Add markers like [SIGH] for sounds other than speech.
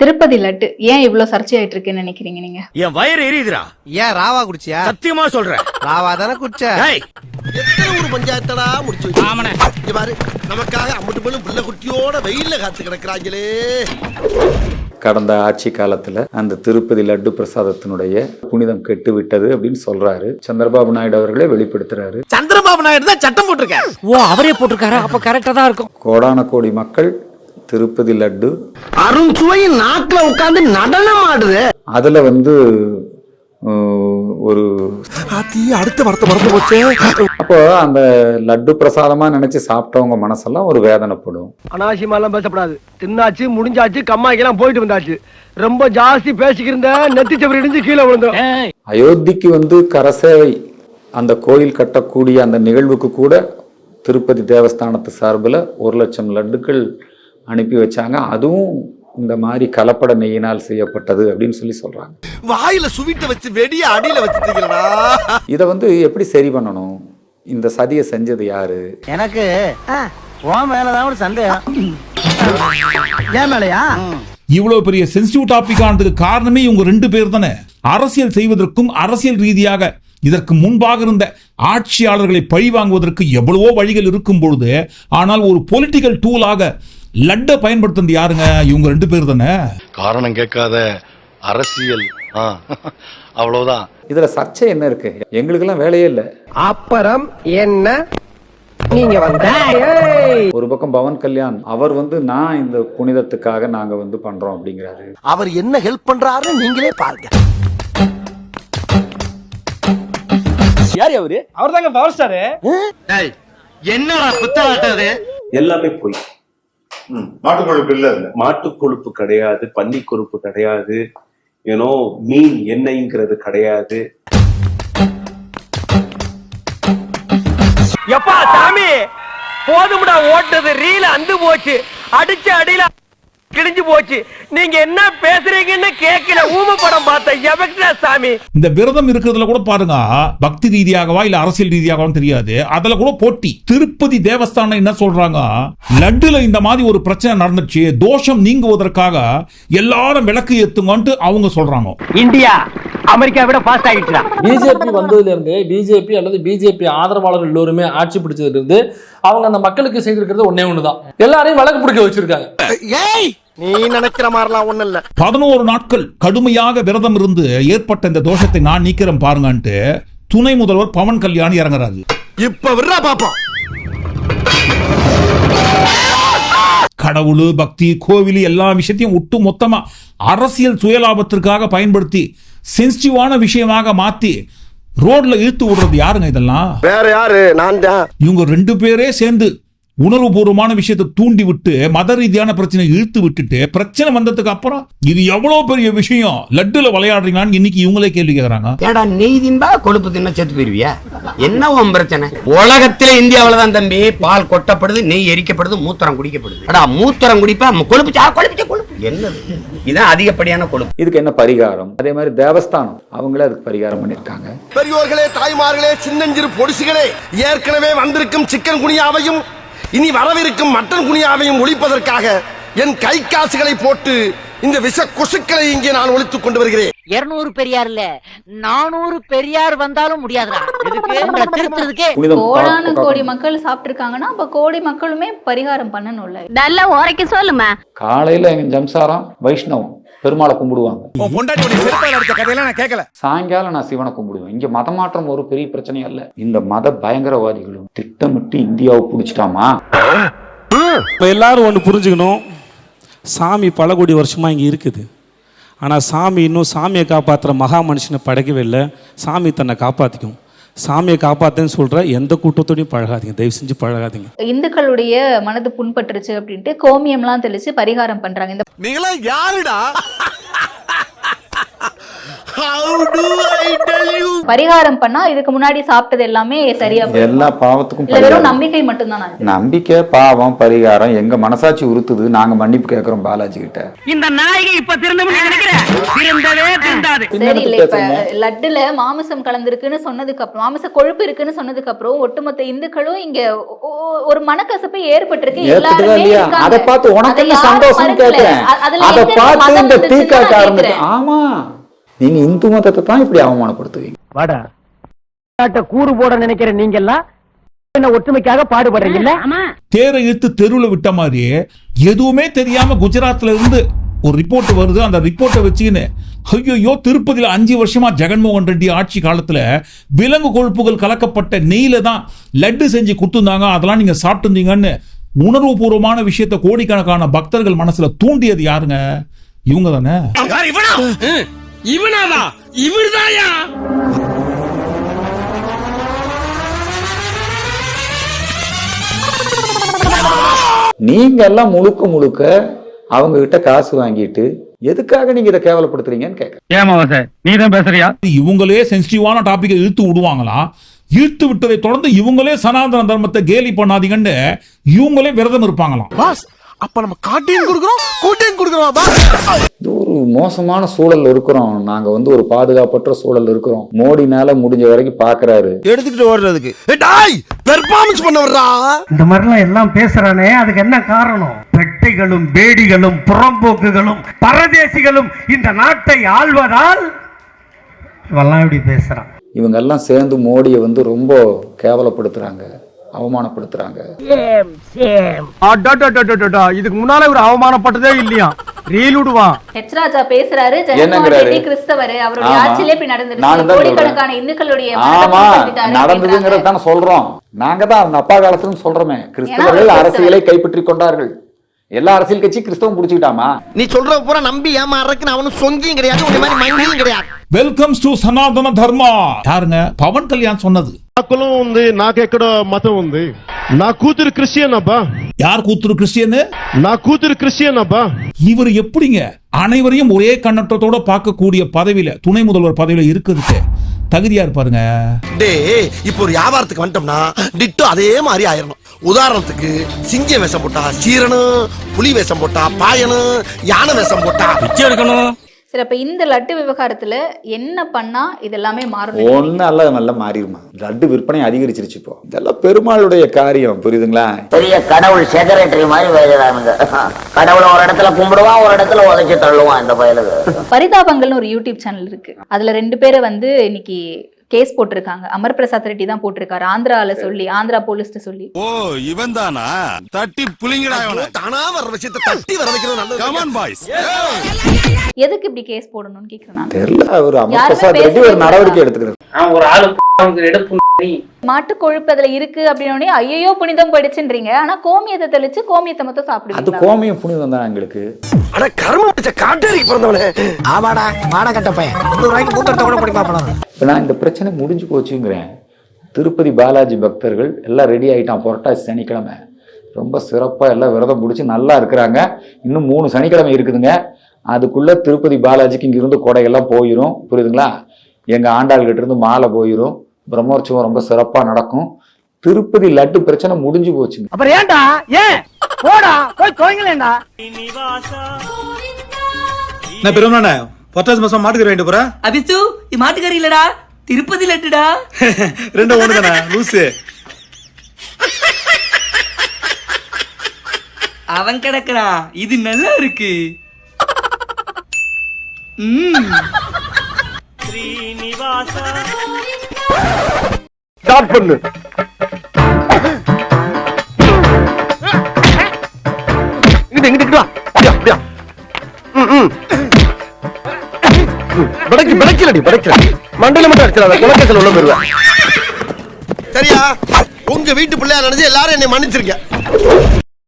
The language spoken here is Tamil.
திருப்பதி லட்டு ஏன் இவ்ளோ சர்ச்சையாயிட்டு இருக்குன்னு நினைக்கிறீங்க நீங்க? என் வயிறு எரியுதுடா. ஏன் ராவா குடிச்சியா? சத்தியமா சொல்றேன். ராவா தானே குடிச்ச? எத்தனை ஊர் பஞ்சாயத்தடா முடிச்சு இங்க பாரு நமக்காக அம்மட்டு பெண்ணும் புள்ள குட்டியோட வெயில்ல காத்து கிடக்குறாங்களே. கடந்த ஆட்சி காலத்துல அந்த திருப்பதி லட்டு பிரசாதத்தினுடைய புனிதம் கெட்டு விட்டது அப்படின்னு சொல்றாரு. சந்திரபாபு நாயுடு அவர்களே வெளிப்படுத்துறாரு. சந்திரபாபு நாயுடு தான் சட்டம் போட்டிருக்காரு. ஓ அவரே போட்டிருக்காரு? அப்ப கரெக்டா தான் இருக்கும். கோடான கோடி மக்கள் திருப்பதி லட்டு. அருண் சுவையின் நாக்குல உட்கார்ந்து நடனம் ஆடுது. அதுல வந்து ஒரு அடுத்த வார்த்தை மறந்து போச்சே. அப்போ அந்த லட்டு பிரசாதமா நினைச்சு சாப்பிட்டவங்க மனசெல்லாம் ஒரு வேதனைப்படும். அனாவசியமாலாம் பேசப்படாது. தின்னாச்சு முடிஞ்சாச்சு கம்மாய்க்கெல்லாம் போயிட்டு வந்தாச்சு. ரொம்ப ஜாஸ்தி பேசிக்கிருந்த நெத்தி சவரி இடிஞ்சு கீழே விழுந்தோம். அயோத்திக்கு வந்து கரசேவை அந்த கோயில் கட்டக்கூடிய அந்த நிகழ்வுக்கு கூட திருப்பதி தேவஸ்தானத்து சார்பில் ஒரு லட்சம் லட்டுக்கள் அனுப்பி வச்சாங்க. அதுவும் இந்த மாதிரி கலப்பட நெய்யினால் செய்யப்பட்டது அப்படின்னு சொல்லி சொல்றாங்க. வாயில சுவிட்ட வச்சு வெடிய அடியில வச்சுட்டீங்களா இதை வந்து எப்படி சரி பண்ணணும்? இந்த சதியை செஞ்சது யாரு? எனக்கு உன் மேலதான் ஒரு சந்தேகம். ஏன் மேலையா? இவ்வளவு பெரிய சென்சிட்டிவ் டாபிக் ஆனதுக்கு காரணமே இவங்க ரெண்டு பேர் தானே. அரசியல் செய்வதற்கும் அரசியல் ரீதியாக இதற்கு முன்பாக இருந்த ஆட்சியாளர்களை பழி வாங்குவதற்கு எவ்வளவோ வழிகள் இருக்கும் பொழுது ஆனால் ஒரு பொலிட்டிக்கல் டூலாக லட்டை பயன்படுத்துறது யாருங்க? இவங்க ரெண்டு பேர் தானே? காரணம் கேட்காத அரசியல். ஆ, அவ்வளவுதான். இதுல சர்ச்சை என்ன இருக்கு? எங்களுக்கெல்லாம் வேலையே இல்லை. அப்புறம் என்ன? நீங்க வந்த ஒரு பக்கம் பவன் கல்யாண் அவர் வந்து நான் இந்த புனிதத்துக்காக நாங்க வந்து பண்றோம் அப்படிங்கிறாரு. அவர் என்ன ஹெல்ப் பண்றாருன்னு நீங்களே பாருங்க. யார் அவரு? அவர் தாங்க பவர் ஸ்டாரு என்னடா புத்தாட்டது எல்லாமே பொய். நாட்டுக்கொழுப்பு இல்ல இல்ல மாட்டு கொழுப்பு கிடையாது பன்னி கொழுப்பு கிடையாது ஏனோ மீன் எண்ணெய்ங்கிறது கிடையாது. எப்பா சாமி போதும்டா ஓட்டது ரீல அந்து போச்சு. அடிச்ச அடியில கிழிஞ்சு போச்சு. நீங்க என்ன பேசுறீங்கன்னு கேட்கல. ஊம படம் பார்த்த எவக்டா சாமி இந்த விரதம் இருக்கிறதுல கூட பாருங்க. பக்தி ரீதியாகவா இல்ல அரசியல் ரீதியாகவான்னு தெரியாது. அதுல கூட போட்டி. திருப்பதி தேவஸ்தானம் என்ன சொல்றாங்க? லட்டுல இந்த மாதிரி ஒரு பிரச்சனை நடந்துச்சு. தோஷம் நீங்குவதற்காக எல்லாரும் விளக்கு ஏத்துங்கன்ட்டு அவங்க சொல்றாங்க. இந்தியா அமெரிக்கா விட ஃபாஸ்ட் ஆகிடுச்சுடா. பிஜேபி வந்ததுல இருந்து பிஜேபி அல்லது பிஜேபி ஆதரவாளர்கள் எல்லோருமே ஆட்சி பிடிச்சதுல இருந்து அவங்க அந்த மக்களுக்கு செய்திருக்கிறது ஒன்னே ஒண்ணுதான். எல்லாரையும் வழக்கு பிடிக்க வச்சிருக்காங்க. ஏய்! நீ நினைக்கிற மாதிரிலாம் ஒண்ணும் இல்ல. பதினோரு நாட்கள் கடுமையாக விரதம் இருந்து ஏற்பட்ட இந்த தோஷத்தை நான் நீக்கிறேன் பாருங்கன்ட்டு துணை முதல்வர் பவன் கல்யாண் இறங்குறாரு. இப்ப விடுறா பாப்போம் கடவுள் பக்தி கோவில் எல்லா விஷயத்தையும் ஒட்டு மொத்தமா அரசியல் சுயலாபத்திற்காக பயன்படுத்தி சென்சிட்டிவான விஷயமாக மாத்தி ரோட்ல இழுத்து விடுறது யாருங்க இதெல்லாம்? வேற யாரு? நான் தான். இவங்க ரெண்டு பேரே சேர்ந்து உணர்வுபூர்வமான விஷயத்தை தூண்டி விட்டு மத ரீதியான பிரச்சனை இழுத்து விட்டுட்டு பிரச்சனை வந்ததுக்கு அப்புறம் இது எவ்வளவு பெரிய விஷயம்? லட்டுல விளையாடுறீங்களான்னு இன்னைக்கு இவங்களே கேள்வி கேக்குறாங்க. ஏடா நெய் தின்பா கொழுப்பு தின்ன செத்து போயிருவியா? என்ன உன் பிரச்சனை? உலகத்துல இந்தியாவில தான் தம்பி பால் கொட்டப்படுது நெய் எரிக்கப்படுது மூத்திரம் குடிக்கப்படுது. அடா மூத்திரம் குடிப்பா கொழுப்பு சா கொழுப்பு கொழுப்பு. என்னது? இதான் அதிகப்படியான கொழுப்பு. இதுக்கு என்ன பரிகாரம்? அதே மாதிரி தேவஸ்தானம். அவங்களே அதுக்கு பரிகாரம் பண்ணியிருக்காங்க. பெரியோர்களே தாய்மார்களே சின்னஞ்சிறு பொடிசுகளே ஏற்கனவே வந்திருக்கும் சிக்கன் குனியாவையும் இனி வரவிருக்கும் மட்டன் குனியாவையும் ஒழிப்பதற்காக என் கை காசுகளை போட்டு இந்த விஷ கொசுக்களை இங்கே நான் ஒழித்துக் கொண்டு வருகிறேன். இருநூறு பெரியார் இல்ல நானூறு பெரியார் வந்தாலும் முடியாதுடா. கோடான கோடி மக்கள் சாப்பிட்டிருக்காங்கன்னா அப்ப கோடி மக்களுமே பரிகாரம் பண்ணணும்ல. நல்லா உரைக்க சொல்லுமா. காலையில எங்க ஜம்சாரம் வைஷ்ணவம். பெருமாளை கும்பிடுவாங்க. பொண்டாட்டி உடைய செருப்பால் அடிச்ச கதையெல்லாம் நான் கேட்கல சாயங்காலம் நான் சிவனை கும்பிடுவேன். இங்க மத மாற்றம் ஒரு பெரிய பிரச்சனை அல்ல இந்த மத பயங்கரவாதிகளும் திட்டமிட்டு இந்தியாவை பிடிச்சிட்டாமா? இப்போ எல்லாரும் ஒன்று புரிஞ்சுக்கணும். சாமி பல கோடி வருஷமாக இங்கே இருக்குது. ஆனால் சாமி இன்னும் சாமியை காப்பாற்றுற மகா மனுஷனை படைக்கவே இல்லை. சாமி தன்னை காப்பாற்றிக்கும் சாமியை காப்பாற்றுன்னு சொல்கிற எந்த கூட்டத்தோடையும் பழகாதீங்க. தயவு செஞ்சு பழகாதீங்க. இந்துக்களுடைய மனது புண்பட்டுருச்சு அப்படின்ட்டு கோமியம்லாம் தெளிச்சு பரிகாரம் பண்றாங்க. இந்த நீங்களா யாருடா? [LAUGHS] பரிகாரம் பண்ணா இதுக்கு முன்னாடி சாப்பிட்டது எல்லாமே சரியா. எல்லா பாவத்துக்கும் வெறும். நம்பிக்கை மட்டும்தானா? நம்பிக்கை பாவம் பரிகாரம் எங்க மனசாட்சி உறுத்துது நாங்க மன்னிப்பு கேட்கிறோம் பாலாஜி கிட்ட இந்த நாயகி இப்ப திருந்தம் நினைக்கிறேன் திருந்தவே திருந்தாது சரி இல்ல இப்ப லட்டுல மாமிசம் கலந்திருக்குன்னு சொன்னதுக்கு அப்புறம் மாமிச கொழுப்பு இருக்குன்னு சொன்னதுக்கு அப்புறம் ஒட்டுமொத்த இந்துக்களும் இங்க ஒரு மனக்கசப்பு ஏற்பட்டிருக்கு எல்லாருமே. அதை பார்த்து உனக்கு சந்தோஷம் அதுல அதை பார்த்து இந்த வந்துச்சுன்னு தீக்கா நான் காரணத்துக்கு கேட்கிறேன். ஆமா நீங்க இந்து மதத்தை தான் இப்படி அவமானப்படுத்துவீங்க. வாடா. கூறு போட நினைக்கிற நீங்க எல்லாம் ஒற்றுமைக்காக பாடுபடுறீங்கல்ல? தேரை இழுத்து தெருவில் விட்ட மாதிரி எதுவுமே தெரியாம குஜராத்ல இருந்து ஒரு ரிப்போர்ட் வருது. அந்த ரிப்போர்ட்டை வச்சுக்கின்னு ஐயோ திருப்பதியில அஞ்சு வருஷமா ஜெகன்மோகன் ரெட்டி ஆட்சி காலத்துல விலங்கு கொழுப்புகள் கலக்கப்பட்ட நெய்ல தான் லட்டு செஞ்சு கொடுத்துருந்தாங்க. அதெல்லாம் நீங்க சாப்பிட்டுருந்தீங்கன்னு உணர்வுபூர்வமான விஷயத்தை கோடிக்கணக்கான பக்தர்கள் மனசுல தூண்டியது யாருங்க? இவங்க தானே இவனாவா? இவர்தாயா? நீங்க எல்லாம் முழுக்க முழுக்க அவங்க கிட்ட காசு வாங்கிட்டு எதுக்காக நீங்க இதை கேவலப்படுத்துறீங்கன்னு கேட்க. ஏமாவா சார்? நீ தான் பேசுறியா இவங்களே சென்சிட்டிவான டாபிக்கை இழுத்து விடுவாங்களாம் இழுத்து விட்டதை தொடர்ந்து இவங்களே சனாதன தர்மத்தை கேலி பண்ணாதீங்கன்னு இவங்களே விரதம் இருப்பாங்களாம். பாஸ் அப்ப நம்ம காட்டையும் கொடுக்குறோம் கூட்டையும் கொடுக்குறோம் ஒரு மோசமான சூழல் இருக்கிறோம். நாங்க வந்து ஒரு பாதுகாப்பற்ற சூழல் இருக்கிறோம். மோடினால முடிஞ்ச வரைக்கும் பாக்குறாரு. எடுத்துக்கிட்டு ஓடுறதுக்கு. பெர்ஃபார்மன்ஸ் பண்ண வர்றா இந்த மாதிரிலாம் எல்லாம் பேசுறானே அதுக்கு என்ன காரணம்? பெட்டைகளும் பேடிகளும் புறம்போக்குகளும் பரதேசிகளும் இந்த நாட்டை ஆள்வதால் இவெல்லாம் இப்படி பேசுறான். இவங்க எல்லாம் சேர்ந்து மோடியை வந்து ரொம்ப கேவலப்படுத்துறாங்க. அவமானப்படுத்துறாங்க. இதுக்கு முன்னால ஒரு அவமானப்பட்டதே இல்லையா? ரீல் விடுவான் ஹெச் ராஜா பேசுறாரு ஜெகன்மோகன் கிறிஸ்தவர். அவருடைய. ஆட்சியிலே இப்படி நடந்துருச்சு. கோடிக்கணக்கான இந்துக்களுடைய ஆமா நடந்ததுங்கிறத. தானே சொல்றோம். நாங்க தான் அவங்க அப்பா காலத்துல சொல்றோமே. கிறிஸ்தவர்கள் கிறிஸ்தவர். அரசியலை கைப்பற்றி கொண்டார்கள். எல்லா அரசியல் கட்சி கிறிஸ்தவம் புடிச்சுக்கிட்டாமா? நீ சொல்ற பூரா நம்பி ஏமாறதுக்கு அவனும் சொங்கியும் கிடையாது உன்னை மாதிரி மங்கியும் கிடையாது. வெல்கம்ஸ் டு சனாதன தர்மா யாருங்க? பவன் கல்யாண் சொன்னது. కులం ఉంది నాకెక్కడ మతం ఉంది నా కూతురు క్రిస్టియన్ అబ్బా யார் கூத்துரு கிறிஸ்டியனு నా కూతురు క్రిస్టియన్ అబ్బా இவர் எப்படிங்க அனைவரையும் ஒரே கண்ணோட்டத்தோட பார்க்கக்கூடிய பதவியில துணை முதல்வர் பதவியில இருக்கிறதுக்கு தகுதியா இருப்பாருங்க டேய் இப்போ ஒரு வியாபாரத்துக்கு வந்துட்டோம்னா டிட்டோ அதே மாதிரி ஆயிரணும் உதாரணத்துக்கு சிங்கம் வேஷம் போட்டா சீரனும் புலி வேஷம் போட்டா பாயனும் யானை வேஷம் போட்டா பிச்சை எடுக்கணும் சரி அப்ப இந்த லட்டு விவகாரத்துல என்ன பண்ணா இது எல்லாமே மாறணும்? ஒண்ணு அல்ல நல்லா மாறிடுமா? லட்டு விற்பனை அதிகரிச்சிருச்சு இப்போ. இதெல்லாம் பெருமாளுடைய காரியம் புரியுதுங்களா? பெரிய கடவுள் செக்ரட்டரி மாதிரி வேலைதானுங்க கடவுளை ஒரு இடத்துல கும்பிடுவான் ஒரு இடத்துல உதைச்சு தள்ளுவான் இந்த பயலுக்கு பரிதாபங்கள்னு ஒரு யூடியூப் சேனல் இருக்கு. அதுல ரெண்டு பேரை வந்து இன்னைக்கு கேஸ் போட்டிருக்காங்க. அமர் பிரசாத் ரெட்டி தான் போட்டிருக்காரு. ஆந்திரால சொல்லி ஆந்திரா போலீஸ்ட சொல்லி. ஓ இவன் தானா தட்டி புளிங்கடா தானா வர விஷயத்தை தட்டி வர வைக்கிறது நல்லது. கமான் பாய்ஸ் எதுக்கு இப்படி கேஸ் போடணும்னு கேக்குறேன் தெரியல ஒரு அமர் பிரசாத் ரெட்டி ஒரு நடவடிக்கை எடுத்துக்கிறது ஒரு ஆளு மாட்டு கொழுப்பு அதுல இருக்கு அப்படின்னு ஐயோ புனிதம் போயிடுச்சுன்றீங்க. ஆனா கோமியத்தை தெளிச்சு கோமியத்தை மொத்தம் அது சாப்பிடுவீங்களா கோமியம் புனிதம் தான் எங்களுக்கு. அட கர்மம் பிடிச்ச காட்டேரிக்கு பிறந்தவனே ஆமாடா மாட கட்ட பையன் நூறு ரூபாய்க்கு மூத்தத்தை கூட பிடிப்பா படம் இப்போ நான் இந்த பிரச்சனை முடிஞ்சு போச்சுங்கிறேன். திருப்பதி பாலாஜி பக்தர்கள் எல்லாம் ரெடி ஆயிட்டான். புரட்டாசி சனிக்கிழமை. ரொம்ப சிறப்பாக எல்லாம் விரதம் பிடிச்சி நல்லா இருக்கிறாங்க. இன்னும் மூணு சனிக்கிழமை இருக்குதுங்க. அதுக்குள்ள திருப்பதி பாலாஜிக்கு இங்கிருந்து கொடையெல்லாம் போயிடும் புரியுதுங்களா? எங்க ஆண்டாள்கிட்ட இருந்து மாலை போயிடும் பிரம்மோற்சவம் ரொம்ப சிறப்பாக நடக்கும். திருப்பதி லட்டு பிரச்சனை முடிஞ்சு போச்சுங்க. அப்புறம் ஏன்டா? ஏன்? போடா. போய் துவங்கலேண்டா நான் பெருமானே பத்தாச்சு மாசம் மாட்டுக்கு வேண்டிய போற அபிசு இது மாட்டுக்கறி இல்லடா. திருப்பதி லட்டுடா. [LAUGHS] ரெண்டு ஒண்ணு தானே லூசு. அவன் கிடக்குறான் இது நல்லா இருக்கு. ஸ்டார்ட் பண்ணு. இங்கிட்டு இங்கிட்டு வா. அப்படியா அப்படியா. ம், ம். மண்டையில மட்டும் அடிச்சிடாத குலக்கத்தில் உள்ள போயிருவேன் சரியா? உங்க வீட்டு பிள்ளையா நினைச்சு எல்லாரும் என்னை மன்னிச்சிருக்க